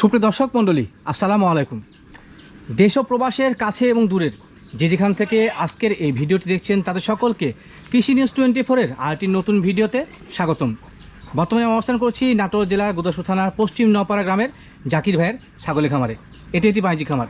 সুপ্রিয় দর্শক মণ্ডলী, আসসালামু আলাইকুম। দেশ ও প্রবাসের কাছে এবং দূরের যে যেখান থেকে আজকের এই ভিডিওটি দেখছেন, তাদের সকলকে কৃষি নিউজ টোয়েন্টি ফোরের আরেকটি নতুন ভিডিওতে স্বাগতম। বর্তমানে অবস্থান করছি নাটোর জেলার গোদাসু থানার পশ্চিম নপাড়া গ্রামের জাকির ভাইয়ের ছাগলি খামারে। এটি একটি বাণিজ্যিক খামার।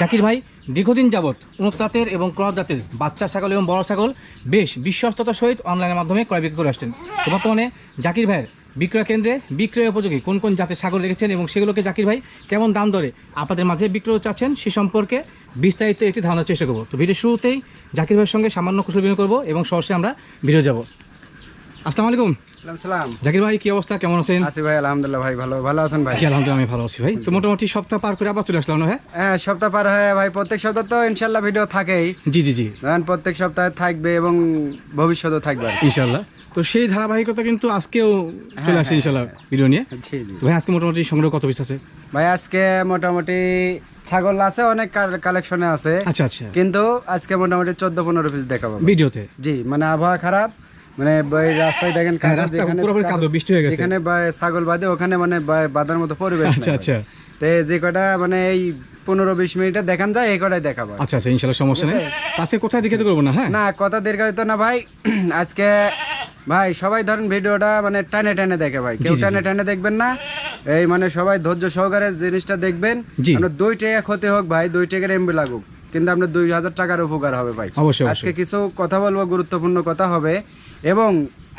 জাকির ভাই, দীর্ঘদিন যাবৎ উন্নত জাতের এবং ক্রস জাতের বাচ্চা ছাগল এবং বড় ছাগল বেশ বিশ্বস্ততার সহিত অনলাইনের মাধ্যমে ক্রয় বিক্রি করে আসছেন। বর্তমানে জাকির ভাইয়ের বিক্রয় কেন্দ্রে বিক্রয় উপযোগী কোন কোন জাতের ছাগল রেখেছেন এবং সেগুলোকে জাকির ভাই কেমন দাম দরে আপনাদের মাঝে বিক্রয় চাচ্ছেন সে সম্পর্কে বিস্তারিত একটি ধারণার চেষ্টা করব। তো ভিডিও শুরুতেই জাকির ভাইয়ের সঙ্গে সামান্য কুশল বিনিময় করব এবং সরাসরি আমরা ভিডিও যাব। আসসালামু আলাইকুম। সালাম সালাম। জাকির ভাই কি অবস্থা? কেমন আছেন? আছি ভাই আলহামদুলিল্লাহ ভাই ভালো। ভালো আছেন ভাই? আলহামদুলিল্লাহ আমি ভালো আছি ভাই। তো মোটামুটি সপ্তাহ পার করে আবার চলে আসলাম না হ্যাঁ হ্যাঁ সপ্তাহ পার হয়ে ভাই প্রত্যেক সপ্তাহ তো ইনশাল্লাহ ভিডিও থাকেই। জি জি জি। প্রত্যেক সপ্তাহে থাকবে এবং ভবিষ্যতেও থাকবে ইনশাল্লাহ। তো সেই ধারাবাহিকতা কিন্তু আজকেও চলে আসছে হ্যাঁ, ইনশাল্লাহ ভিডিও নিয়ে। ভাই আজকে মোটামুটি সংগ্রহ কত পিস আছে? ভাই আজকে মোটামুটি ছাগল আছে অনেক কালেকশনে আছে। আচ্ছা আচ্ছা। কিন্তু আজকে মোটামুটি চোদ্দ পনেরো পিস দেখাবো। ভিডিওতে জি মানে আবহাওয়া খারাপ মানে রাস্তায় দেখেন হ্যাঁ, বৃষ্টি হয়ে গেছে। যেখানে বা- ছাগল বাদে ওখানে মানে বাঁধার মতো পরিবেশ আচ্ছা আচ্ছা। যে কটা মানে এই পনেরো বিশ মিনিটে দেখান যায় এই কটাই দেখাবো। আচ্ছা আচ্ছা ইনশাল্লাহ সমস্যা নেই। আজকে কোথায় দেখে করব না হ্যাঁ? না কথা দীর্ঘায়িত না ভাই। আজকে ভাই সবাই ধরেন ভিডিওটা মানে টানে টানে দেখে ভাই। কেউ টানে টানে দেখবেন না। এই মানে সবাই ধৈর্য সহকারে জিনিসটা দেখবেন। আপনার দুই টাকা ক্ষতি হোক ভাই দুই টাকার এমবি লাগুক। কিন্তু আপনার দুই হাজার টাকার উপকার হবে ভাই। অবশ্যই আজকে কিছু কথা বলব গুরুত্বপূর্ণ কথা হবে। এবং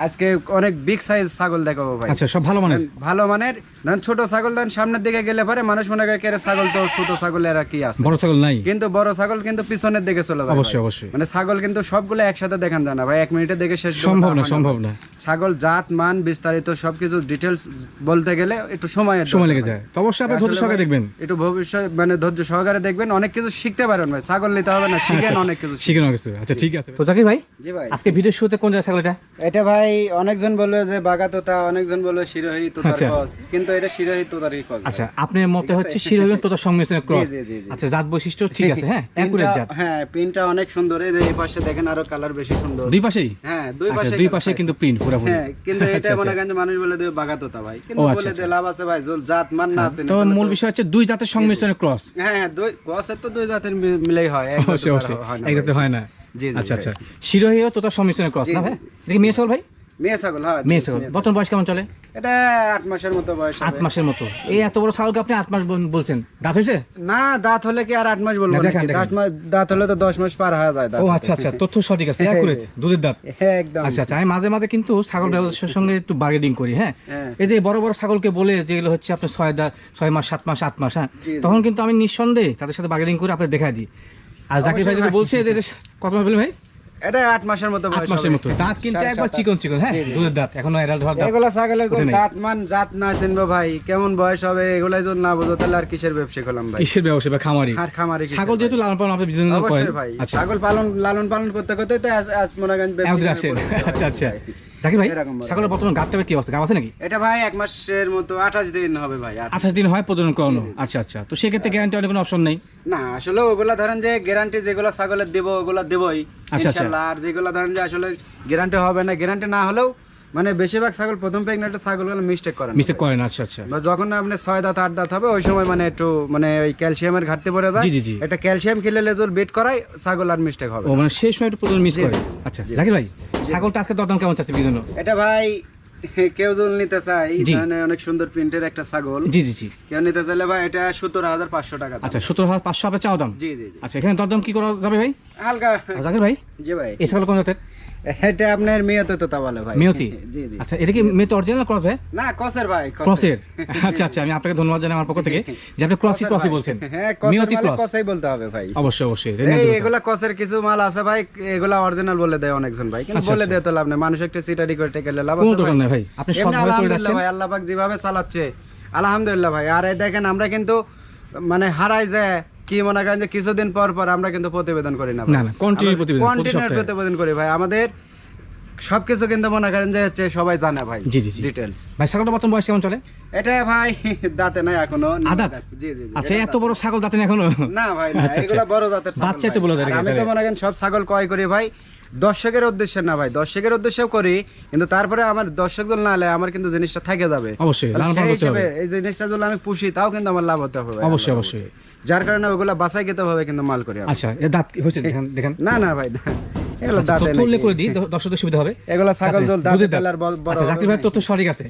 আজকে অনেক বিগ সাইজ ছাগল দেখাবো ভাই। আচ্ছা সব ভালো মানের? ভালো মানের ধরেন ছোট ছাগল ধরেন সামনের দিকে গেলে পরে মানুষ মনে করে কেরে ছাগল তো ছোট ছাগল এরা কি আছে? বড় ছাগল নাই? কিন্তু বড় ছাগল কিন্তু পিছনের দিকে চলে যায় অবশ্যই অবশ্যই। মানে ছাগল কিন্তু সবগুলো একসাথে দেখান যায় না ভাই এক মিনিটে দেখে শেষ সম্ভব না সম্ভব না। ছাগল জাত মান বিস্তারিত সবকিছু ডিটেলস বলতে গেলে একটু সময় দরকার লেগে যায়। তো অবশ্যই আপনি ধৈর্য সহকারে দেখবেন। একটু ভবিষ্যৎ মানে ধৈর্য সহকারে দেখবেন অনেক কিছু শিখতে পারেন ভাই। ছাগল নিতে হবে না শিখেন অনেক কিছু শিখে নেওয়া গেছে আচ্ছা ঠিক আছে। তো জাকির ভাই জি ভাই। আজকে ভিডিও শুরুতে কোন জায়গায় ছাগল এটা? এটা ভাই অনেকজন বলল যে বাগা তোতা অনেকজন বলল শিরোহী তোতার আচ্ছা। কিন্তু এটা শিরোহী তোতারই আচ্ছা আপনার মতে হচ্ছে শিরোহীন তোতার সংমিশ্রণের ক্রস। আচ্ছা জাত বৈশিষ্ট্য ঠিক আছে হ্যাঁ জাত। হ্যাঁ পিনটা অনেক সুন্দর এই যে এই পাশে দেখেন আরও কালার বেশি সুন্দর। দুই পাশেই? হ্যাঁ দুই আচ্ছা পাশে দুই পাশে কিন্তু প্রিন্ট পুরোপুরি। হ্যাঁ কিন্তু এটা আচ্ছা, মনে। করেন মানুষ বলে দেবে বাগাতোতা ভাই। কিন্তু বলে যে লাভ আছে ভাই জাত মান না আছে। তো মূল বিষয় হচ্ছে দুই জাতের সংমিশ্রণের ক্রস হ্যাঁ হ্যাঁ দুই ক্রসের তো দুই জাতের মিলেই হয় এক জাতের হয় না। এক ভাই। জাতে হয় না জি। জি আচ্ছা ভাই। আচ্ছা তোতার সংমিশ্রণের ক্রস না ভাই? এটা কি মেয়ে ছাগল ভাই? মেয়ে ছাগল হ্যাঁ মেয়ে ছাগল। বর্তমান বয়স কেমন চলে? এটা আট মাসের মতো বয়স আট মাসের মতো। এই এত বড় ছাগলকে আপনি আট মাস বলছেন। দাঁত হয়েছে? না দাঁত হলে কি আর আট মাস বলব না, নাকি? দেখান, দেখান। দাঁত মাস দাঁত হলে তো দশ মাস পার হয়ে যায় ও আচ্ছা আচ্ছা। তথ্য সঠিক আছে। অ্যাকুরেট দুধের দাঁত। হ্যাঁ একদম। আচ্ছা আচ্ছা। আমি মাঝে মাঝে কিন্তু ছাগল ব্যবসার সঙ্গে একটু বার্গেনিং করি হ্যাঁ? হ্যাঁ। এই যে বড় বড় ছাগলকে বলে যেগুলো হচ্ছে আপনার ছয় দা ছয় মাস সাত মাস আট মাস হ্যাঁ। তখন কিন্তু আমি নিঃসন্দেহে তাদের সাথে বার্গেনিং করে আপনার দেখাই দিই। আর জাকির ভাই অবশ্যই বলছে যে যে কত মাস বললেন ভাই? এটা আট মাসের মতো আট বয়স মাসের হবে। মতো। দাঁত কিন্তু একবার চিকন চিকন হ্যাঁ? জি, জি। দুধের দাঁত। এখনও এডাল্ট হওয়ার দাঁত এগুলা ছাগলের ওঠে দাঁত মান জাত না চিনবো ভাই। কেমন বয়স হবে এগুলাই যদি না বুঝো তাহলে আর কিসের ব্যবসা করলাম ভাই? কিসের ব্যবসা বা খামারি? আর খামারি ছাগল যেহেতু লালন পালন আপনি করেন। আচ্ছা। ছাগল পালন লালন পালন করতে করতে তো আজ মনে করেন ব্যবসা হয় আচ্ছা আচ্ছা। জাকির ভাই। ছাগলের বর্তমান গাছটা কি অবস্থা? গাছ আছে নাকি? এটা ভাই এক মাসের মতো আঠাশ দিন হবে ভাই আঠাশ- দিন হয় প্রজনন করানো? আচ্ছা আচ্ছা। তো সেক্ষেত্রে গ্যারান্টি অনেক কোনো অপশন নেই? না আসলে ওগুলা ধরেন যে গ্যারান্টি যেগুলো ছাগলের দেবো ওগুলা দেবই। আচ্ছা। ইনশাল্লাহ আর যেগুলো ধরেন যে আসলে গ্যারান্টি হবে না গ্যারান্টি না হলেও মানে বেশিরভাগ ছাগল প্রথম প্রেগনেন্টের ছাগলগুলো মিস্টেক করে না। মিস্টেক করেন আচ্ছা আচ্ছা। বা যখন আপনি ছয় দাঁত আট দাঁত হবে ওই সময় মানে একটু মানে ওই ক্যালসিয়ামের ঘাটতি পড়ে যায়। জি, জি, জি। এটা ক্যালসিয়াম খেলে লেজুর বেট করায় ছাগল আর মিস্টেক হবে ও মানে সেই সময় একটু প্রজনন মিস করে। আচ্ছা জাকির ভাই ছাগলটা আজকে দরদাম কেমন চাচ্ছে বিজন এটা ভাই কেউ যদি নিতে চাই মানে অনেক সুন্দর প্রিন্টের একটা ছাগল। জি জি জি। কেউ নিতে চাইলে ভাই এটা সত্তর হাজার পাঁচশো টাকা আচ্ছা সতেরো হাজার পাঁচশো আপনার চাও দাম? জি জি আচ্ছা এখানে দরদাম কি করা যাবে ভাই? হালকা। জাকির ভাই? জি ভাই। এই ছাগল কোন জাতের? এটা আপনার মেয়েতে বলে ভাই। মেয়তি? জি জি। আচ্ছা এটা কি মেয়েতে অরিজিনাল ক্রস? ভাই না কসের ভাই ক্রসের। আচ্ছা আচ্ছা আমি আপনাকে ধন্যবাদ জানাই আমার পক্ষ থেকে যে আপনি ক্রসই ক্রসই বলছেন। হ্যাঁ ক্রস কসাই বলতে হবে ভাই। অবশ্যই অবশ্যই এটা এই এগুলা কসের কিছু মাল আছে ভাই এগুলা অরিজিনাল বলে দেয় অনেকজন ভাই কিন্তু আচ্ছা, বলে আচ্ছা। দেয় তো লাভ নেই। মানুষ একটা সিটারি গেলে লাভ আছে ভাই? নেই ভাই আপনি এমনি সৎভাবে করে যাচ্ছেন। ভাই আল্লাহ পাক যেভাবে চালাচ্ছে আলহামদুলিল্লাহ ভাই। আর এই দেখেন আমরা কিন্তু মানে হারাই যায় কি মনে করেন যে কিছুদিন পর পর আমরা কিন্তু প্রতিবেদন করি না প্রতিবেদন, কন্টিনিউ প্রতিবেদন করি ভাই। আমাদের সবকিছু কিন্তু মনে করেন যে হচ্ছে সবাই জানে ভাই জি, জি। ডিটেলস ভাই ছাগলটা বর্তমান বয়স কেমন চলে? এটা ভাই দাঁতে নাই এখনও আদাত? জি জি জি, আচ্ছা এত বড় ছাগল দাঁতেন এখনও? না ভাই না আচ্ছা, আচ্ছা। বড় জাতের ছাগল তো বলে দেয় আমি তো মনে করেন সব ছাগল ক্রয় করি ভাই দর্শকের উদ্দেশ্যে না ভাই দর্শকের উদ্দেশ্যেও করি কিন্তু তারপরে আমার দর্শক দল না হলে আমার কিন্তু জিনিসটা থেকে যাবে। অবশ্যই, এই জিনিসটা যদি আমি পুষি তাও কিন্তু আমার লাভ হতে হবে অবশ্যই অবশ্যই। যার কারণে ওগুলা বাছাই খেতে হবে কিন্তু মাল করি। আচ্ছা এ দাঁত কি হয়েছে? দেখেন দেখেন। না না ভাই এগুলো আচ্ছা, দাঁতে উল্লেখ করে দিই দর্শকদের সুবিধা হবে। এগুলো ছাগল জল দাঁতে তেলার বল- আচ্ছা জাকির ভাই হবে তথ্য সঠিক আছে।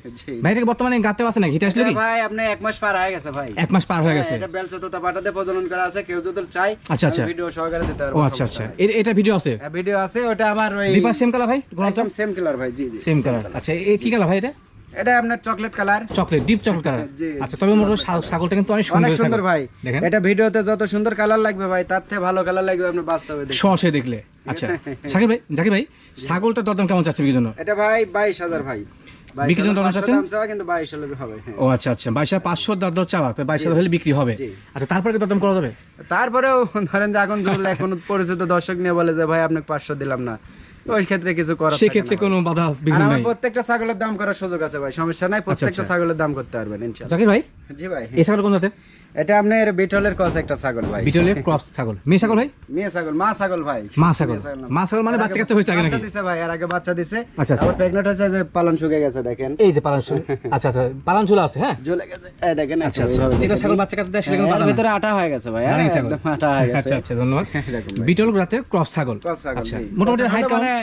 ভাই এটাকে বর্তমানে গাঁটে আছে নাকি হিটে আসলে কি? ভাই আপনি এক মাস পার হয়ে গেছে ভাই। এক মাস পার হয়ে গেছে। হ্যাঁ, এটা বেলচা তোতা পাটাতে প্রজনন করা আছে কেউ যদি চাই আচ্ছা, আচ্ছা। ভিডিও সহকারে দিতে পারব ও আচ্ছা আচ্ছা। এটা ভিডিও আছে? হ্যাঁ, ভিডিও আছে ওটা আমার ওই দীপা সেম কালার ভাই একদম সেম কালার ভাই জি জি সেম কালার আচ্ছা এই কি কালার ভাই এটা? এটা আপনার chocolate colour chocolate deep chocolate colour আচ্ছা তবে মোট ছাগলটা কিন্তু অনেক অনেক সুন্দর সুন্দর ভাই। এটা ভিডিওতে যত সুন্দর কালার লাগবে ভাই তার থেকে ভালো কালার লাগবে আপনি বাস্তবে দেখুন দেখলে। আচ্ছা জাকির ভাই জাকির ভাই ছাগলটা দরদাম কেমন চাচ্ছে বিক্রির জন্য? এটা ভাই বাইশ হাজার ভাই। বিক্রির জন্য দাম চাচ্ছেন? কিন্তু বাইশ হাজার হবে হ্যাঁ। ও আচ্ছা আচ্ছা বাইশ হাজার পাঁচশো দর দর চাওয়া তো বাইশ হাজার হলে বিক্রি হবে। আচ্ছা তারপরে কি দরদাম করা যাবে? তারপরেও ধরেন যে এখন এখন পরিচিত দর্শক নিয়ে বলে যে ভাই আপনাকে পাঁচশো দিলাম না। ওই ক্ষেত্রে কিছু সেক্ষেত্রে কোনো বাধা বিঘ্ন নাই। প্রত্যেকটা ছাগলের দাম করার সুযোগ আছে ভাই সমস্যা নাই প্রত্যেকটা আচ্ছা। ছাগলের দাম করতে পারবেন ইনশাআল্লাহ জাকির ভাই? জি ভাই। এই ছাগল কোন জাতের? এটা আপনার বিটলের কস একটা ছাগল ভাই। বিটলের ক্রস ছাগল। মেয়ে ছাগল ভাই? মেয়ে ছাগল মা ছাগল ভাই। মা ছাগল। মা ছাগল মানে বাচ্চা কাচ্চা হয়েছে আগে নাকি? দিছে ভাই আর আগে বাচ্চা দিছে। আচ্ছা, আচ্ছা। আবার প্রেগনেন্ট হয়েছে যে পালন শুকে গেছে দেখেন। এই যে পালান চুল আচ্ছা আচ্ছা পালান আছে হ্যাঁ? জ্বলে গেছে। এই দেখেন আচ্ছা আচ্ছা। যেটা ছাগল বাচ্চা কাচ্চা দেয় সেটা এর নাই। ভিতরে আটা হয়ে গেছে ভাই হ্যাঁ। একদম আটা হয়ে গেছে। আচ্ছা আচ্ছা ধন্যবাদ। বিটল জাতের ক্রস ছাগল। ক্রস ছাগল, আচ্ছা মোটামুটি হাইট কেমন? মানে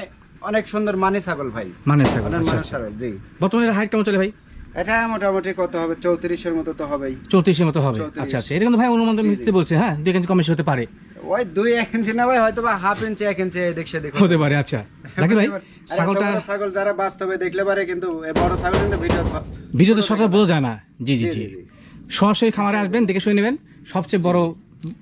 অনেক সুন্দর মানি ছাগল ভাই। মানের ছাগল আচ্ছা আচ্ছা। জি। বর্তমানে হাইট কেমন চলে ভাই? এটা মোটামুটি কত হবে? চৌত্রিশের মতো তো হবেই। চৌত্রিশের মতো হবে। আচ্ছা আচ্ছা এটা কিন্তু ভাই অনুমান মিস্ত্রি বলছে হ্যাঁ? দুই ইঞ্চি কম বেশি হতে পারে। ওই দুই এক ইঞ্চি না ভাই হয়তো বা হাফ ইঞ্চি এক ইঞ্চি এদিক সেদিক হতে পারে আচ্ছা। জাকির ভাই ছাগলটা ছাগল যারা বাস্তবে দেখলে পারে কিন্তু বড় ছাগল কিন্তু ভিডিও ভিডিওতে সচরাচর বোঝা যায় না। জি জি জি, জি। জি, জি। সরাসরি খামারে আসবেন দেখে শুনে নেবেন। সবচেয়ে বড়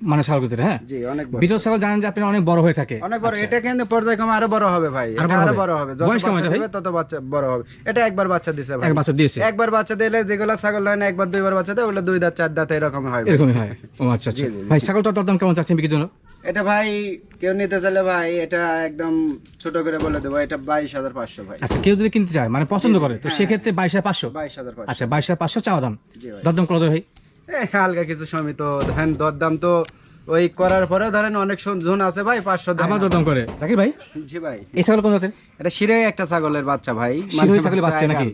মানে ছাগল ভিতরে হ্যাঁ? জি অনেক বড়। বিটল ছাগল জানেন যে আপনি অনেক বড় হয়ে থাকে। অনেক বড় আচ্ছা। এটা কিন্তু পর্যায়ক্রমে আরও বড় হবে ভাই আরও এটা বড় আরও হবে? বড় হবে। যত বয়স ভাই? দেবে তত বাচ্চা বড় হবে। এটা একবার বাচ্চা দিছে ভাই। এক বাচ্চা দিয়েছে? একবার বাচ্চা দিলে যেগুলো ছাগল হয় না একবার দুইবার বাচ্চা দেয় ওগুলো দুই দাঁত চার দাঁত এরকম হয় ভাই। এরকমই হয়। ও আচ্ছা আচ্ছা। জি, জি, জি। ভাই ছাগলটার দরদাম কেমন চাচ্ছেন বিক্রির জন্য? এটা ভাই কেউ নিতে চাইলে ভাই এটা একদম ছোট করে বলে দেবো এটা বাইশ হাজার পাঁচশো ভাই। আচ্ছা কেউ যদি কিনতে চায় মানে পছন্দ করে তো হ্যাঁ। সেক্ষেত্রে বাইশ হাজার পাঁচশো? বাইশ হাজার আচ্ছা বাইশ হাজার পাঁচশো চাওয়া দাম। ভাই। দরদাম করা ভাই? এই হালকা কিছু সময় তো ধরেন দরদাম তো ওই করার পরে ধরেন অনেক জন আছে ভাই পাঁচশো আবার দরদাম করে। জাকির ভাই? জি ভাই। এই ছাগল কোন জাতের? এটা শিরাই একটা ছাগলের বাচ্চা ভাই। শিরোহী ছাগলের বাচ্চা নাকি?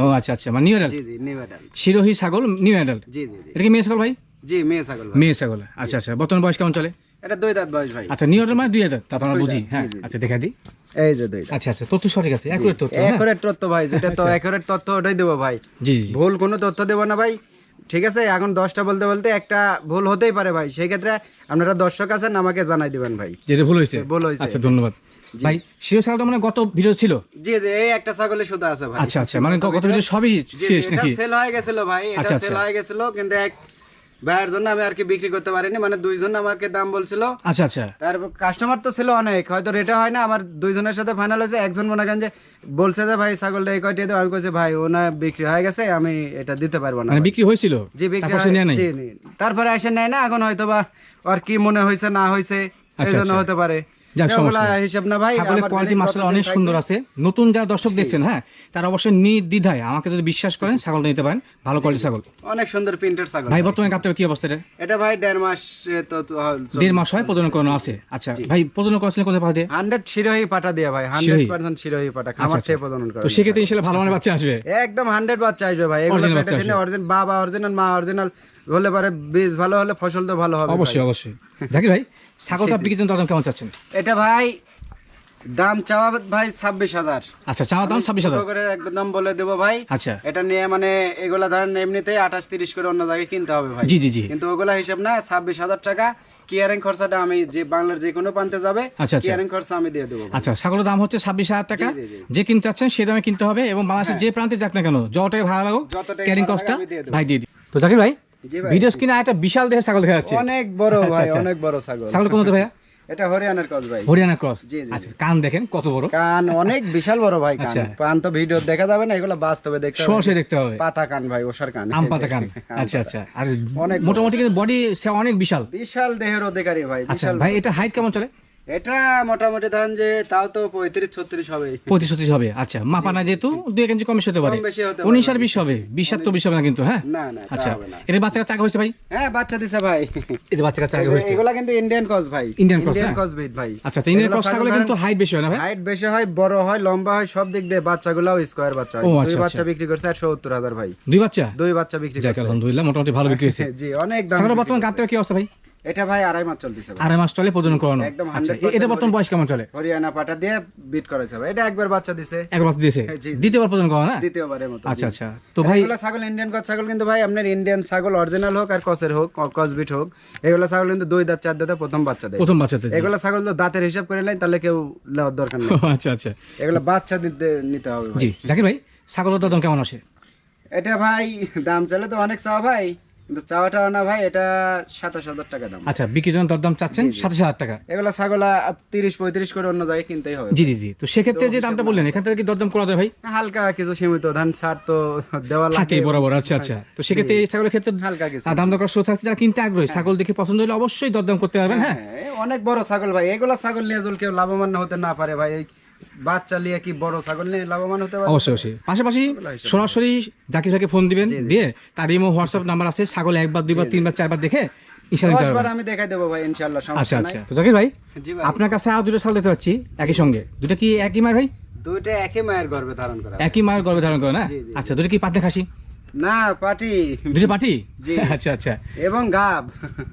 ও আচ্ছা আচ্ছা মানে নিউ অ্যাডাল্ট জি জি নিউ adult। শিরোহী ছাগল নিউ অ্যাডাল্ট জি জি এটা কি মেয়ে ছাগল ভাই? জি মেয়ে ছাগল মেয়ে ছাগল। আচ্ছা আচ্ছা বর্তমান বয়স কেমন চলে? এটা দুই দাঁত বয়স ভাই। আচ্ছা নিউ অ্যাডাল্ট মানে দুই হাজার তা তো আমরা বুঝি। হ্যাঁ। আচ্ছা দেখা দিই এই যে দুই আচ্ছা আচ্ছা তথ্য সঠিক আছে। একুরেট তথ্য হ্যাঁ? একরেট তথ্য ভাই যেটা তো একরেট তথ্য ওটাই দেবো ভাই। জি জি। ভুল কোনো তথ্য দেবো না ভাই। ঠিক আছে এখন দশটা বলতে বলতে একটা ভুল হতেই পারে ভাই। সেই ক্ষেত্রে আপনারা দর্শক আছেন আমাকে জানাই দিবেন ভাই। যেটা ভুল হয়েছে। ভুল হয়েছে। আচ্ছা ধন্যবাদ। ভাই ছাগলটা মানে গত ভিডিও ছিল? জি জি এই একটা ছাগলে শুধু আছে ভাই। আচ্ছা আচ্ছা মানে গত ভিডিও সবই জি, জি, শেষ নাকি? সেল হয়ে গেছিল ভাই এটা আচ্ছা, সেল। হয়ে গেছিল কিন্তু এক ভাইয়ের জন্য আমি আর কি বিক্রি করতে পারিনি মানে দুইজন আমাকে দাম বলছিল। আচ্ছা আচ্ছা। তারপর কাস্টমার তো ছিল অনেক হয়তো রেটে হয় না আমার দুইজনের সাথে ফাইনাল হয়েছে একজন মনে করেন যে বলছে যে ভাই ছাগলটা এই কয়টি আমি কইছি ভাই ও না বিক্রি হয়ে গেছে আমি এটা দিতে পারব না মানে বিক্রি হয়েছিল? জি বিক্রি তারপর এসে নেয় না এখন হয়তো বা আর কি মনে হয়েছে না হয়েছে এই আচ্ছা, জন্য আচ্ছা। হতে পারে। যাক, সমস্যা হিসাব না ভাই ছাগলের কোয়ালিটি মাসাল অনেক সুন্দর আছে। নতুন যারা দর্শক দেখছেন হ্যাঁ তারা অবশ্যই নির্দ্বিধায় আমাকে যদি বিশ্বাস করেন ছাগলটা নিতে পারেন ভালো কোয়ালিটি ছাগল। অনেক সুন্দর প্রিন্টের ছাগল ভাই বর্তমানে কাপতে কি অবস্থা এটা? এটা ভাই দেড় মাস তো তো- দেড় মাস হয় প্রজনন করানো আছে। আচ্ছা ভাই প্রজনন করেছিলেন কোথায় পাওয়া দিয়ে হান্ড্রেড শিরোহী পাটা দিয়ে ভাই হান্ড্রেড পার্সেন্ট শিরোহী পাটা খামার আচ্ছা, থেকে প্রজনন করে তো সেক্ষেত্রে ইনশাল্লাহ ভালো মানের বাচ্চা আসবে? একদম হান্ড্রেড বাচ্চা আসবে ভাই এগুলো Original পেটে বাচ্চা দিলে আসবে। অরিজিনাল বাবা অরিজিনাল মা অরিজিনাল হলে পারে বীজ ভালো হলে ফসল তো ভালো হবে অবশ্যই অবশ্যই। জাকির ভাই ছাগলটা জন্য দাম কেমন চাচ্ছেন? এটা ভাই দাম চাওয়া ভাই ছাব্বিশ হাজার। আচ্ছা চাওয়া দাম ছাব্বিশ হাজার। করে একদম বলে দেবো ভাই। আচ্ছা। এটা নিয়ে মানে এগুলা ধরেন এমনিতে আঠাশ তিরিশ করে অন্য জায়গায় কিনতে হবে ভাই। জি জি জি। কিন্তু ওগুলা হিসাব না ছাব্বিশ হাজার টাকা। কিয়ারিং খরচাটা আমি যে বাংলার যে কোনো প্রান্তে যাবে আচ্ছা, আচ্ছা। কিয়ারিং খরচা আমি দিয়ে দেবো আচ্ছা ছাগলের দাম হচ্ছে ছাব্বিশ হাজার টাকা। যে কিনতে চাচ্ছেন সে দামে কিনতে হবে এবং বাংলাদেশের যে প্রান্তে যাক না কেন যতটাই ক্যারিং কস্টটা লাগে দিয়ে দেবো। ভাই দিয়ে দিই। তো জাকির ভাই ভিডিও স্ক্রিনে একটা বিশাল দেহের ছাগল দেখা যাচ্ছে। অনেক বড় ভাই আচ্ছা। অনেক বড় ছাগল। ছাগল কোন ভাইয়া? এটা হরিয়ানার কস ভাই। হরিয়ানা ক্রস? জি, আচ্ছা কান দেখেন কত বড়? কান অনেক বিশাল বড় ভাই কান। আচ্ছা। কান তো ভিডিও দেখা যাবে না এগুলো বাস্তবে দেখতে হবে। সরাসরি দেখতে হবে। পাতা কান ভাই ওষার কান। আম পাতা কান। আচ্ছা আচ্ছা। আর অনেক মোটামুটি কিন্তু বডি সে অনেক বিশাল। বিশাল দেহের অধিকারী ভাই আচ্ছা বিশাল ভাই এটা হাইট কেমন চলে? এটা মোটামুটি ধরেন যে তাও তো পঁয়ত্রিশ ছত্রিশ হবে। পঁয়ত্রিশ ছত্রিশ হবে আচ্ছা। মাপানা যেহেতু দুই এক ইঞ্চি কম বেশি হতে পারে। উনিশ আর বিশ হবে বিশ আর তো বিশ হবে না কিন্তু হ্যাঁ? না না আচ্ছা। এটা বাচ্চা কাচ্চা আগে হয়েছে ভাই? হ্যাঁ বাচ্চা দিছে ভাই। এই যে বাচ্চা কাচ্চা আগে হয়েছে। এগুলা কিন্তু ইন্ডিয়ান ক্রস ভাই। Indian cross, হ্যাঁ? ক্রস ব্রিড ভাই। আচ্ছা আচ্ছা ইন্ডিয়ান ক্রস ছাগলে কিন্তু হাইট বেশি হয় না ভাই? হাইট বেশি হয় বড় হয় লম্বা হয় সব দিক দিয়ে বাচ্চাগুলাও স্কোয়ার বাচ্চা হয়। দুই আচ্ছা, বাচ্চা আচ্ছা। বিক্রি করছে একশো সত্তর হাজার ভাই। দুই বাচ্চা? দুই বাচ্চা বিক্রি করছে। আলহামদুলিল্লাহ মোটামুটি ভালো বিক্রি হয়েছে। জি অনেক দাম ছাগলের বর্তমান। কি অবস্থা ভাই? এটা ভাই আড়াই মাস চলতেছে আড়াই মাস চলে প্রজনন করানো। একদম আচ্ছা 100% এটা বর্তমান বয়স কেমন চলে? হরিয়ানা পাটা দিয়ে বিট করেছে ভাই। এটা একবার বাচ্চা দিছে। এক মাস দিয়েছে হ্যাঁ। দ্বিতীয়বার প্রজনন করা না? দ্বিতীয়বারের মতো আচ্ছা আচ্ছা। তো ভাই এগুলো ছাগল ইন্ডিয়ান কস ছাগল কিন্তু ভাই আপনার ইন্ডিয়ান ছাগল অরিজিনাল হোক আর কসের হোক কসবিট হোক এগুলো ছাগল কিন্তু দুই দাঁত চার দাঁতে প্রথম বাচ্চা দেয়। প্রথম জি। এগুলো ছাগল তো দাঁতের হিসাব করে নেয় তাহলে কেউ নেওয়ার দরকার নেই। আচ্ছা আচ্ছা। এগুলো বাচ্চা দিতে নিতে হবে ভাই। জি। জাকির ভাই ছাগলের দাম কেমন আসে? এটা ভাই দাম চাইলে তো অনেক চাওয়া ভাই। কিন্তু চাওয়াটা না ভাই এটা সাতাশ হাজার টাকা দাম। আচ্ছা বিক্রির জন্য দরদাম চাচ্ছেন সাতাশ হাজার টাকা। এগুলো ছাগল তিরিশ পঁয়ত্রিশ করে অন্য জায়গায় কিনতেই হবে। জি জি জি। তো সেক্ষেত্রে যে দামটা বললেন এখান থেকে কি দরদাম করা যায় ভাই? হালকা কিছু সীমিত ধান ছাড় তো দেওয়া লাগে বরাবর আচ্ছা আচ্ছা। তো সেক্ষেত্রে এই ছাগলের ক্ষেত্রে হালকা কিছু। দাম দর করার সুযোগ থাকছে যারা কিনতে আগ্রহী ছাগল দেখে পছন্দ হলে অবশ্যই দরদাম করতে পারবেন হ্যাঁ। হ্যাঁ, অনেক বড় ছাগল ভাই এগুলা ছাগল নিয়ে কেউ লাভবান হতে না পারে ভাই বাচ্চা নিয়ে কি বড় ছাগল নিয়ে লাভবান হতে পারে? অবশ্যই অবশ্যই। পাশাপাশি সরাসরি জাকির ফোন দিবেন দিয়ে তার ইমো হোয়াটসঅ্যাপ নাম্বার আছে ছাগল একবার দুইবার তিনবার চারবার দেখে আমি দেখাই দেবো ভাই ইনশাল্লাহ আচ্ছা আচ্ছা। তো জাকির ভাই আপনার কাছে আর দুটো ছাগল দেখতে পাচ্ছি একই সঙ্গে। দুটো কি একই মায়ের ভাই? দুইটা একই মায়ের গর্ভে ধারণ করা। একই মায়ের গর্ভে ধারণ করে না? আচ্ছা দুটো কি পাতলা খাসি? না পাটি। দুইটা পাটি? জি। আচ্ছা আচ্ছা। এবং গাব।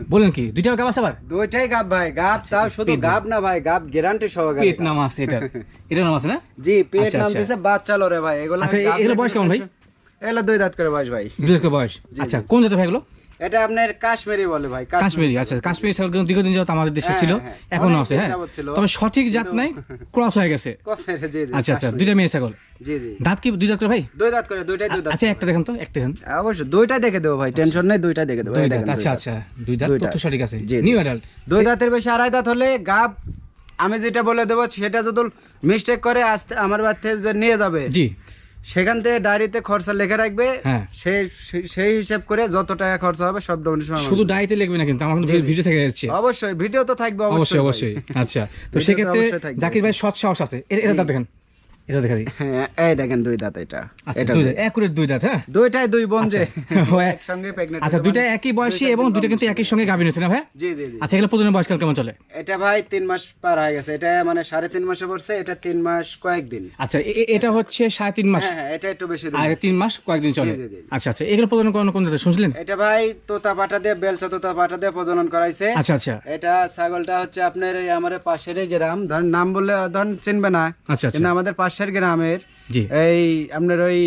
বলেন কি দুইটা গাব আছে আবার? দুইটাই গাব ভাই গাব তাও শুধু গাব না ভাই গাব গ্যারান্টি সহকারে পেট নাম আছে এটা। এটা নাম আছে না? জি পেট আচ্ছা, নাম আচ্ছা। দিছে বাচ্চা লরে ভাই এগুলো আচ্ছা, এর বয়স কেমন ভাই? এগুলো দুই দাঁত করে বয়স ভাই। দুটো বয়স। আচ্ছা কোন জাতের ভাই এগুলো? এটা আপনার কাশ্মীরি বলে ভাই কাশ্মীরি আচ্ছা কাশ্মীরি ছাগল কিন্তু দীর্ঘদিন যাবত আমাদের দেশে হ্যাঁ, ছিল হ্যাঁ। এখনও আছে হ্যাঁ। তবে সঠিক জাত নাই ক্রস হয়ে গেছে। আচ্ছা আচ্ছা দুইটা মেয়ে ছাগল? জি জি। দাঁত কি দুই দাঁত করে ভাই? দুই দাঁত করে দুইটাই দুই দাঁত আচ্ছা একটা দেখেন তো একটা দেখেন। অবশ্যই দুইটাই দেখে দেবো ভাই টেনশন নেই দুইটাই দেখে দেবো। আচ্ছা আচ্ছা দুই দাঁত তথ্য সঠিক আছে। নিউ অ্যাডাল্ট দুই দাঁতের বেশি আড়াই দাঁত হলে গাব আমি যেটা বলে দেবো সেটা যদি মিস্টেক করে আসতে আমার বাচ্চা যে নিয়ে যাবে জি। সেখান থেকে ডায়েরিতে খরচা লেখা রাখবে। হ্যাঁ। সেই সেই- সেই হিসাব করে যত টাকা খরচা হবে সব ডোনেশন শুধু ডায়েরিতে লিখবে না কিন্তু আমার ভিডিও থেকে যাচ্ছে। অবশ্যই ভিডিও তো থাকবে অবশ্যই অবশ্যই আচ্ছা তো সেক্ষেত্রে জাকির ভাই সৎ সাহস আছে এটা দেখেন। এটা দেখা দিই। হ্যাঁ এই দেখেন দুই দাঁত এটা। আচ্ছা এটা দুই দাঁত একুরেট দুই দাঁত হ্যাঁ? দুইটাই দুই বোন যে। একসঙ্গে প্রেগনেন্ট আচ্ছা দুইটা একই বয়সী এবং দুইটা কিন্তু একই সঙ্গে গাভিন হয়েছে না ভাই? জি জি আচ্ছা এগুলো বয়সকাল কেমন চলে? এটা ভাই মাস পার হয়ে গেছে। এটা মানে সাড়ে তিন মাসে পড়ছে এটা মাস কয়েকদিন আচ্ছা এটা হচ্ছে সাড়ে তিন মাস। হ্যাঁ হ্যাঁ এটা একটু বেশি দিন আর তিন মাস কয়েকদিন চলে। আচ্ছা আচ্ছা এগুলো প্রজনন করানো কোন শুনছিলেন? এটা ভাই তোতা পাটা দিয়ে বেলচা তোতা পাটা দিয়ে প্রজনন করাইছে। আচ্ছা আচ্ছা। এটা ছাগলটা হচ্ছে আপনার এই আমার পাশেরই গ্রাম। ধরেন নাম বললে ধরেন চিনবে না। আচ্ছা আচ্ছা। আমাদের পাশের গ্রামের জি। এই আপনার ওই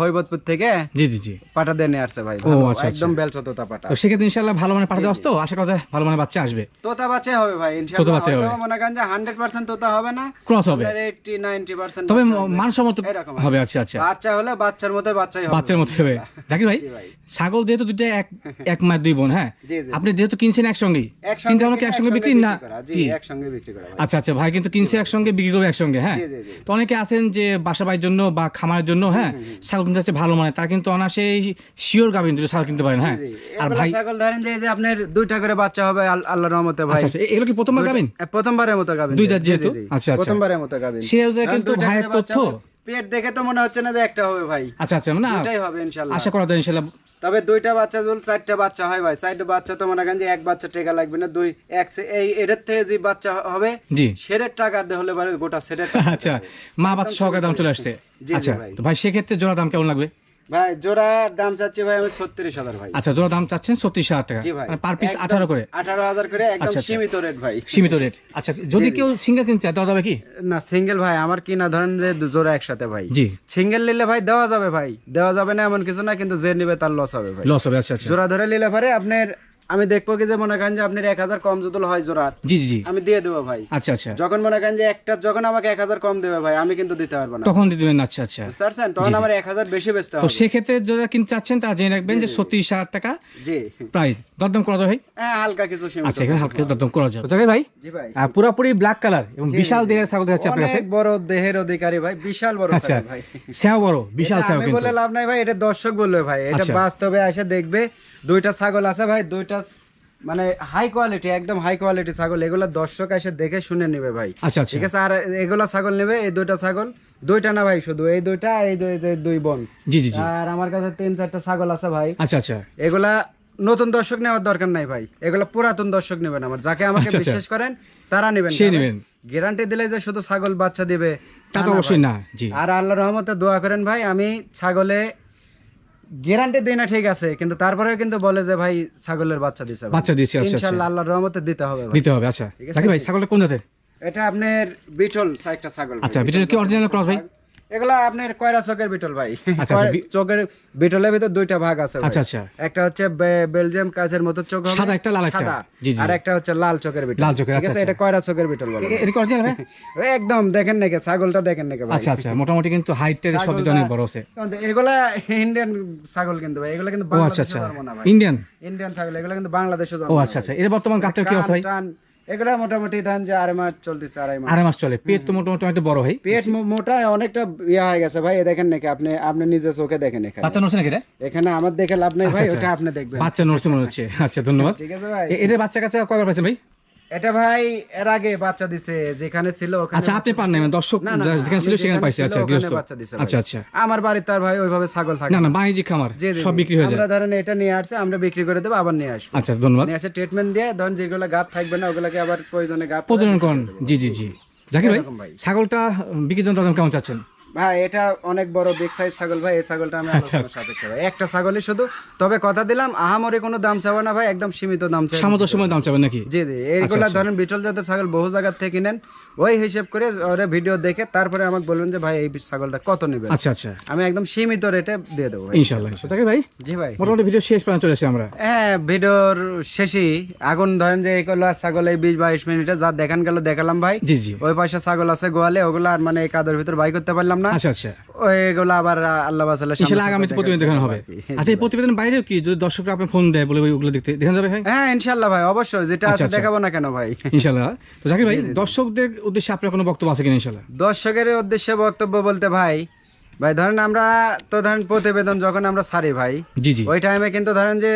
হৈবতপুর থেকে জি জি জি। পাটা দিয়ে নিয়ে আসছে ভাই। ও, আচ্ছা, একদম বেলচা তোতা পাটা তো সেক্ষেত্রে ইনশাল্লাহ ভালো মানে পাঠাতে আসতো আশা কথা ভালো মানে বাচ্চা আসবে। তোতা বাচ্চা হবে ভাই তোতা বাচ্চা হবে। মনে করেন যে হান্ড্রেড পার্সেন্ট তোতা হবে না। ক্রস হবে। এইটি নাইনটি পার্সেন্ট তবে মানসম্মত হবে আচ্ছা আচ্ছা। বাচ্চা হলে বাচ্চার মতো বাচ্চাই হবে। বাচ্চার মতো হবে। জাকির ভাই ছাগল যেহেতু দুটো এক এক মায়ের দুই বোন হ্যাঁ? আপনি যেহেতু কিনছেন একসঙ্গেই একসঙ্গে চিন্তা ভাবনা কি একসঙ্গে বিক্রি না? একসঙ্গে বিক্রি করা। আচ্ছা আচ্ছা ভাই কিন্তু কিনছে একসঙ্গে বিক্রি করবে একসঙ্গে হ্যাঁ? তো অনেকে আছেন যে বাসা বাড়ির জন্য বা খামারের জন্য হ্যাঁ? ছাগল কিনতে চাচ্ছে ভালো মানে তার কিন্তু অনাসে শিওর গাবেন দুটো ছাগল কিনতে পারেন হ্যাঁ? আর ভাই ছাগল ধরেন যে আপনার দুইটা করে বাচ্চা হবে আল- আল্লাহর রহমতে ভাই। আচ্ছা আচ্ছা এগুলো কি প্রথমবার গাবেন এ, প্রথমবারের মতো গাবেন দুই জি, দাঁত জি, যেহেতু? আচ্ছা, আচ্ছা। প্রথমবারের মতো গাবেন সে অনুযায়ী কিন্তু ভাইয়ের তথ্য। পেট দেখে তো মনে হচ্ছে না যে একটা হবে ভাই। আচ্ছা আচ্ছা না এটাই হবে ইনশাআল্লাহ আশা করা যায় ইনশাল্লাহ তবে দুইটা বাচ্চা যদি চারটা বাচ্চা হয় ভাই। চারটা বাচ্চা তো মনে করেন যে এক বাচ্চা টেকা লাগবে না দুই এক এই এটার থেকে যে বাচ্চা হবে জি। সেরের টাকা হলে ভাই গোটা সেরের আচ্ছা মা বাচ্চা সহকারে দাম চলে আসছে। আচ্ছা ভাই। তো ভাই সেক্ষেত্রে জোড়া দাম কেমন লাগবে? ভাই জোড়া দাম চাচ্ছি ভাই আমি ছত্রিশ হাজার ভাই। আচ্ছা জোড়া দাম চাচ্ছেন ছত্রিশ হাজার টাকা। মানে পার পিস আঠারো করে। আঠারো হাজার করে একদম আচ্ছা, আচ্ছা। সীমিত রেট ভাই। সীমিত রেট আচ্ছা যদি কেউ সিঙ্গেল কিনতে চায় দেওয়া যাবে কি? না সিঙ্গেল ভাই আমার কি না ধরেন যে জোড়া একসাথে ভাই। জি। সিঙ্গেল নিলে ভাই দেওয়া যাবে ভাই। দেওয়া যাবে না এমন কিছু না কিন্তু যে নিবে তার লস হবে ভাই। লস হবে আচ্ছা আচ্ছা। জোড়া ধরে নিলে পারে আপনার আমি দেখব কি যে মনে করেন যে আপনার এক হাজার কম যদি হয় জোড়া জি জি আমি দিয়ে দেবো ভাই। আচ্ছা আচ্ছা। যখন মনে করেন যে একটা যখন আমাকে এক হাজার কম দেবে ভাই আমি কিন্তু দিতে পারব না। তখন দিয়ে দেবেন আচ্ছা আচ্ছা। বুঝতে পারছেন? তখন আমার এক হাজার বেশি বেচতে তো সেক্ষেত্রে যারা কিনতে চাচ্ছেন তারা জেনে রাখবেন যে ছত্রিশ হাজার টাকা জি। প্রাইস দরদাম করা যাবে ভাই? হ্যাঁ হালকা কিছু আচ্ছা এখানে হালকা কিছু দরদাম করা যাবে। তো ভাই জি ভাই। পুরাপুরি ব্ল্যাক কালার এবং বিশাল দেহের ছাগল দেখাচ্ছে আপনার কাছে। বড় দেহের অধিকারী ভাই বিশাল বড় আচ্ছা ছাগল ভাই। সেও বড় বিশাল ছাগল কিন্তু। বলে লাভ নাই ভাই এটা দর্শক বলবে ভাই। এটা আচ্ছা। বাস্তবে এসে দেখবে দুইটা ছাগল আছে ভাই দুইটা মানে হাই কোয়ালিটি একদম হাই কোয়ালিটি ছাগল এগুলো দর্শক এসে দেখে শুনে নেবে ভাই। আচ্ছা আচ্ছা। ঠিক আছে আর এগুলা ছাগল নেবে এই দুইটা ছাগল দুইটা না ভাই শুধু এই দুইটা এই দুই বোন। জি জি আর আমার কাছে তিন চারটা ছাগল আছে ভাই। আচ্ছা আচ্ছা। এগুলা নতুন দর্শক নেওয়ার দরকার নাই ভাই। এগুলা পুরাতন দর্শক নেবেন আমার যাকে আমাকে আচ্ছা, আচ্ছা। বিশ্বাস করেন তারা নেবেন। গ্যারান্টি দিলে যে শুধু ছাগল বাচ্চা দিবে তা তো অবশ্যই না জি। আর আল্লাহ রহমতে দোয়া করেন ভাই আমি ছাগলে গ্যারান্টি দেয় না ঠিক আছে কিন্তু তারপরেও কিন্তু বলে যে ভাই ছাগলের বাচ্চা দিছে। বাচ্চা দিছে আচ্ছা আচ্ছা। ইনশাআল্লাহ আল্লাহর রহমতে দিতে হবে ভাই। দিতে হবে আচ্ছা। ঠিক আছে ভাই ভাই? ছাগলটা কোন জাতের? এটা আপনার বিটল একটা ছাগল আচ্ছা বিটল কি অরিজিনাল ক্রস ভাই? এগুলা আপনার কয়রা চোখের বিটল ভাই? আচ্ছা, বি- চোখের বিটলের ভিতর দুইটা ভাগ আছে আচ্ছা আচ্ছা। একটা হচ্ছে বেলজিয়াম কাজের মতো চোখ সাদা একটা, লাল একটা। আর একটা হচ্ছে লাল চোখের বিটল। লাল চোখের, আচ্ছা, এটা কয়রা চোখের বিটল বলে? এটা অরিজিনাল ভাই? একদম দেখেন নাকি ছাগলটা দেখেন নাকি ভাই। আচ্ছা আচ্ছা মোটামুটি কিন্তু হাইটের সব দিকে অনেক বড় আছে। এগুলা ইন্ডিয়ান ছাগল কিন্তু ভাই এগুলা কিন্তু ও আচ্ছা বাংলাদেশে আচ্ছা। জন্ম না ভাই। ইন্ডিয়ান ইন্ডিয়ান ছাগল এগুলা কিন্তু বাংলাদেশে জন্ম ও আচ্ছা আচ্ছা। এর বর্তমান গাপটার কি অবস্থা ভাই? এগুলা মোটামুটি ধান যে আড়াই মাস চলতেছে আড়াই মাস। আড়াই মাস চলে। পেট তো মোটামুটি অনেকটা বড় ভাই। পেট মোটা অনেকটা ইয়া হয়ে গেছে ভাই দেখেন নাকি আপনি আপনি নিজে চোখে দেখেন এখানে। বাচ্চা নড়ছে নাকি এখানে আমার দেখে লাভ নাই ভাই আচ্ছা, ওটা আপনি দেখবেন। বাচ্চা নড়ছে মনে হচ্ছে। আচ্ছা ধন্যবাদ। ঠিক আছে ভাই। এটা এদের বাচ্চা কাছে কয়বার পাইছেন ভাই? এটা ভাই এর আগে বাচ্চা দিছে যেখানে ছিল আচ্ছা আপনি পান নাই মানে দর্শক যেখানে ছিল সেখানে পাইছে আচ্ছা গৃহস্থ। আচ্ছা আচ্ছা। আমার বাড়িতে আর ভাই ওইভাবে ছাগল থাকে না না বাণিজ্যিক খামার সব বিক্রি হয়ে যায়। আমরা ধরেন এটা নিয়ে আসছে আমরা বিক্রি করে দেবো আবার নিয়ে আসব। আচ্ছা ধন্যবাদ। নিয়ে আসে ট্রিটমেন্ট দিয়ে ধরেন যেগুলো গাপ থাকবে না ওগুলোকে আবার প্রয়োজনে করে প্রজনন করুন। জি জি জি। জাকির ভাই ছাগলটা উম, বিক্রির দাম কেমন চাচ্ছেন? ভাই এটা অনেক বড় বিগ সাইজ ছাগল ভাই এই ছাগলটা আমি আচ্ছা। সাপেক্ষে ভাই। একটা ছাগলই শুধু তবে কথা দিলাম আহামরি কোনো দাম চাবো না ভাই একদম সীমিত দাম চাই। সময় দাম চাবেন নাকি? জি জি এইগুলা আচ্ছা। ধরেন বিটল জাতের ছাগল বহু জায়গার থেকে নেন ওই হিসেব করে ওরে ভিডিও দেখে তারপরে আমাকে বলবেন যে ভাই এই ছাগলটা কত নেবেন? আচ্ছা আচ্ছা। আমি একদম সীমিত রেটে দিয়ে দেবো ভাই। ইনশাল্লাহ ভাই? জি ভাই। মোটামুটি ভিডিও শেষ পর্যন্ত চলে আমরা। হ্যাঁ ভিডিওর শেষেই। আগুন ধরেন যে এইগুলো ছাগল এই বিশ বাইশ মিনিটে যা দেখান গেল দেখালাম ভাই। জি জি। ওই পাশে ছাগল আছে গোয়ালে ওগুলো আর মানে এই কাদের ভিতর বাই করতে পারলাম না। আচ্ছা আচ্ছা। ওইগুলো আবার আল্লাহ আগামীতে প্রতিবেদন দেখানো হবে। আচ্ছা এই প্রতিবেদন বাইরেও কি যদি দর্শকরা আপনি ফোন দেয় বলে ওই ওগুলো দেখতে দেখানো যাবে ভাই? হ্যাঁ ইনশাল্লাহ ভাই অবশ্যই। যেটা আচ্ছা, আছে আচ্ছা। দেখাবো না কেন ভাই? ইনশাল্লাহ। তো জাকির ভাই দর্শকদের উদ্দেশ্যে আপনার কোনো বক্তব্য আছে কিনা দর্শকের উদ্দেশ্যে বক্তব্য বলতে ভাই ভাই ধরেন আমরা তো ধরেন প্রতিবেদন যখন আমরা সারি ভাই জি জি। ওই টাইমে কিন্তু ধরেন যে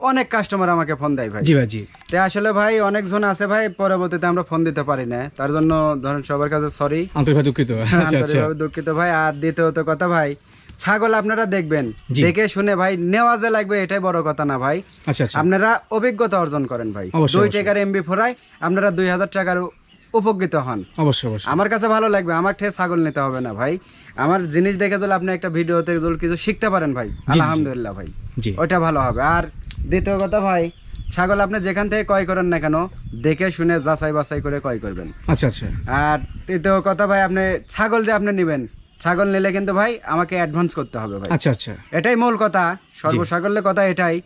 অনেক কাস্টমার আমাকে ফোন দেয় ভাই। জি ভাই জি। তে আসলে ভাই অনেকজন আছে ভাই পরবর্তীতে আমরা ফোন দিতে পারি না। তার জন্য ধরেন সবার কাছে সরি আন্তরিকভাবে দুঃখিত। আচ্ছা আচ্ছা। আন্তরিকভাবে দুঃখিত ভাই। আর দ্বিতীয়ত কথা ভাই ছাগল আপনারা দেখবেন দেখে শুনে ভাই নেওয়া যে লাগবে এটাই বড় কথা না ভাই। আচ্ছা আচ্ছা। আপনারা অভিজ্ঞতা অর্জন করেন ভাই। দুই টাকার এমবি ফোরায় আপনারা দুই হাজার টাকার উপকৃত হন। অবশ্যই অবশ্যই। আমার কাছে ভালো লাগবে আমার ঠে ছাগল নিতে হবে না ভাই। আমার জিনিস দেখে যদি আপনি একটা ভিডিওতে যদি কিছু শিখতে পারেন ভাই আলহামদুলিল্লাহ ভাই। জি। ওইটা ভালো হবে। আর দ্বিতীয় কথা ভাই ছাগল আপনি যেখান থেকে ক্রয় করেন না কেন দেখে শুনে যাচাই বাছাই করে ক্রয় করবেন। আচ্ছা আচ্ছা। আর তৃতীয় কথা ভাই আপনি ছাগল যে আপনি নেবেন ছাগল নিলে কিন্তু ভাই আমাকে অ্যাডভান্স করতে হবে ভাই। আচ্ছা আচ্ছা। এটাই মূল কথা সর্বসাকল্যে কথা এটাই।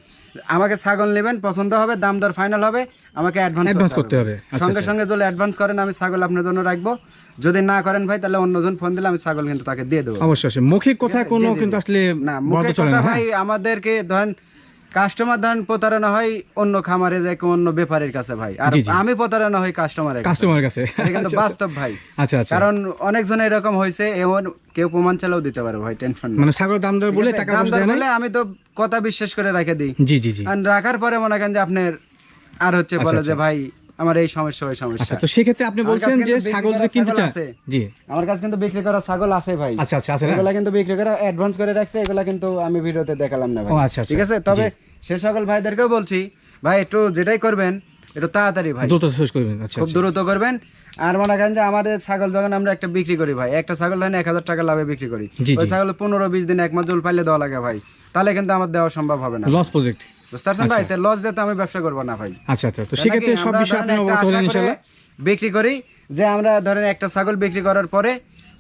আমাকে ছাগল নেবেন পছন্দ হবে দাম দর ফাইনাল হবে আমাকে অ্যাডভান্স করতে হবে। আচ্ছা, সঙ্গে আচ্ছা। সঙ্গে যদি অ্যাডভান্স করেন আমি ছাগল আপনার জন্য রাখব। যদি না করেন ভাই তাহলে অন্যজন ফোন দিলে আমি ছাগল কিন্তু তাকে দিয়ে দেবো। অবশ্যই মুখে কথা কোনো কিন্তু আসলে না মুখে কথা হ্যাঁ? ভাই আমাদেরকে ধরেন কাস্টমার ধরেন প্রতারণা হয় অন্য খামারে যায় কোন অন্য ব্যাপারের কাছে ভাই। আর। আমি প্রতারণা হই কাস্টমারের কাস্টমারের কাছে। কিন্তু বাস্তব ভাই। আচ্ছা আচ্ছা। কারণ অনেকজন এরকম হয়েছে এমন কেউ প্রমাণ চালাও দিতে পারে ভাই টেনশন মানে ছাগল দাম দর বলে টাকা দাম দর বলে আমি তো কথা বিশ্বাস করে রেখে দিই। জি জি জি। রাখার পরে মনে করেন যে আপনার আর হচ্ছে বলে যে ভাই আমার এই সমস্যা ওই সমস্যা। আচ্ছা তো সেক্ষেত্রে আপনি বলছেন যে ছাগল কিনতে চান। জি। আমার কাছে কিন্তু বিক্রি করা ছাগল আছে ভাই। আচ্ছা আচ্ছা আছে এগুলা কিন্তু বিক্রি করে অ্যাডভান্স করে রাখছে এগুলা কিন্তু আমি ভিডিওতে দেখালাম না ভাই। আচ্ছা, আচ্ছা। ঠিক আছে? তবে সে সকল ভাইদেরকেও বলছি ভাই একটু যেটাই করবেন একটু তাড়াতাড়ি ভাই। দ্রুত শেষ করবেন। আচ্ছা খুব আচ্ছা। দ্রুত করবেন। আর মনে করেন যে আমাদের ছাগল যখন আমরা একটা বিক্রি করি ভাই একটা ছাগল ধরেন এক হাজার টাকা লাভে বিক্রি করি। ওই ছাগল পনেরো বিশ দিন এক মাস জল পাইলে দেওয়া লাগে ভাই। তাহলে কিন্তু আমার দেওয়া সম্ভব হবে না। লস প্রজেক্ট বুঝতে পারছেন ভাই তাই লস দিয়ে তো আমি ব্যবসা করব না ভাই। আচ্ছা আচ্ছা। তো সেক্ষেত্রে সব আমরা বিষয়ে আপনি অবগত হলেন আশা বিক্রি করি যে আমরা ধরেন একটা ছাগল বিক্রি করার পরে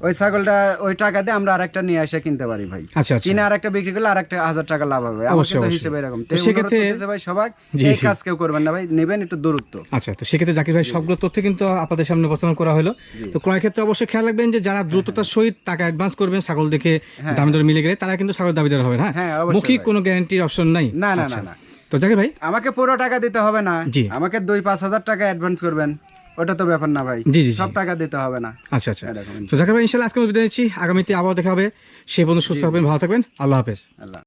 ওই ছাগলটা ওই টাকা দিয়ে আমরা আরেকটা নিয়ে এসে কিনতে পারি ভাই। আচ্ছা আচ্ছা। কিনে আরেকটা বিক্রি করলে আরেকটা হাজার টাকা লাভ হবে। অবশ্যই, কিন্তু হিসেবে এরকম। তো সেক্ষেত্রে- ভাই সবাই এই কাজ কেউ করবেন না ভাই নেবেন একটু দূরত্ব। আচ্ছা তো সেক্ষেত্রে জাকির ভাই সবগুলো তথ্য কিন্তু আপনাদের সামনে উপস্থাপন করা হলো। তো ক্রয় ক্ষেত্রে অবশ্যই খেয়াল রাখবেন যে যারা দ্রুততার সহিত টাকা অ্যাডভান্স করবেন ছাগল দেখে দামি দর মিলে গেলে তারা কিন্তু ছাগল দাবিদার হবে হ্যাঁ? হ্যাঁ, মৌখিক কোনো গ্যারান্টির অপশন নাই। না না আচ্ছা। না। না তো জাকির ভাই? আমাকে পুরো টাকা দিতে হবে না। আমাকে দুই পাঁচ হাজার টাকা অ্যাডভান্স করবেন। ওটা তো ব্যাপার না ভাই। জি, জি। সব টাকা দিতে হবে না। আচ্ছা আচ্ছা। তো জাকির ভাই ইনশাল্লাহ আজকে বিদায় নিচ্ছি। আগামীতে আবার দেখা হবে। সে বন্ধু সুস্থ থাকবেন ভালো থাকবেন। আল্লাহ হাফেজ। আল্লাহ।